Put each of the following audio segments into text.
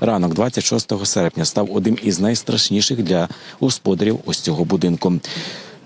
Ранок 26 серпня став одним із найстрашніших для господарів ось цього будинку.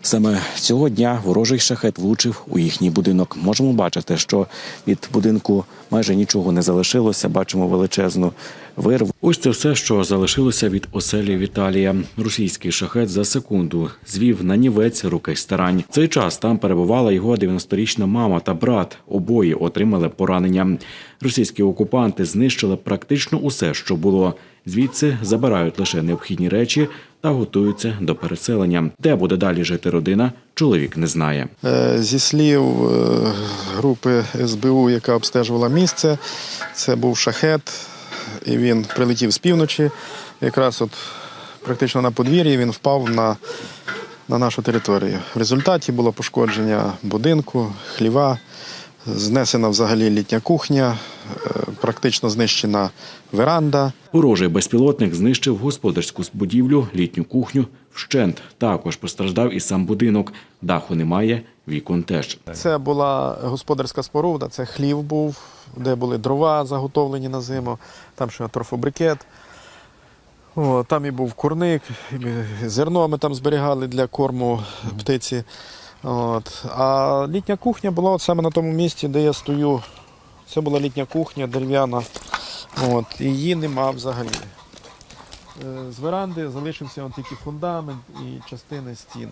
Саме цього дня ворожий шахет влучив у їхній будинок. Можемо бачити, що від будинку майже нічого не залишилося. Бачимо величезну вирву. Ось це все, що залишилося від оселі Віталія. Російський шахет за секунду звів на нівець руки старань. Цей час там перебувала його 90-річна мама та брат. Обоє отримали поранення. Російські окупанти знищили практично усе, що було. Звідси забирають лише необхідні речі та готуються до переселення. Де буде далі жити родина, чоловік не знає. Е, Зі слів е, групи СБУ, яка обстежувала місце, це був шахет, і він прилетів з півночі. Якраз от практично на подвір'ї він впав на, на нашу територію. В результаті було пошкодження будинку, хліва, знесена взагалі літня кухня, е, практично знищена веранда. Ворожий безпілотник знищив господарську будівлю, літню кухню, вщент. Також постраждав і сам будинок. Даху немає, вікон теж. Це була господарська споруда, це хлів був, де були дрова заготовлені на зиму, там ще торфобрикет. О, там і був курник, і зерно ми там зберігали для корму птиці. От. А літня кухня була от саме на тому місці, де я стою. Це була літня кухня дерев'яна. От. Її нема взагалі. Е, З веранди залишився тільки фундамент і частини стін.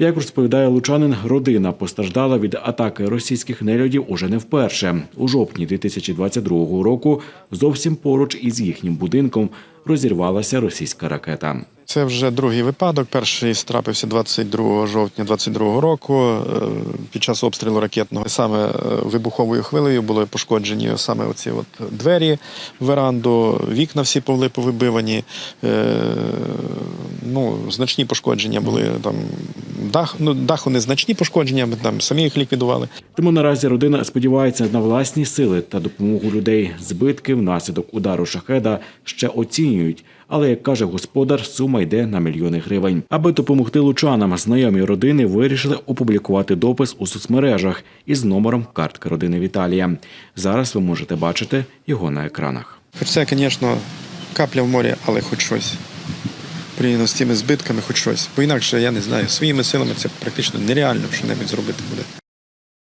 Як розповідає лучанин, родина постраждала від атаки російських нелюдів уже не вперше. У жовтні 2022 року зовсім поруч із їхнім будинком розірвалася російська ракета. Це вже другий випадок. Перший трапився 22 жовтня 22 року. е, Під час обстрілу ракетного саме е, вибуховою хвилею були пошкоджені саме оці от двері веранду, вікна всі повли повибивані. Е, Ну, значні пошкодження були там. Дах, ну, даху незначні пошкодження, ми там самі їх ліквідували. Тому наразі родина сподівається на власні сили та допомогу людей. Збитки внаслідок удару шахеда ще оцінюють. Але як каже господар, сума йде на мільйони гривень. Аби допомогти лучанам, знайомі родини вирішили опублікувати допис у соцмережах із номером картки родини Віталія. Зараз ви можете бачити його на екранах. Хоч це, звісно, капля в морі, але хоч щось. Порівняно з цими збитками, хоч щось. Бо інакше я не знаю, своїми силами це практично нереально що небудь зробити буде.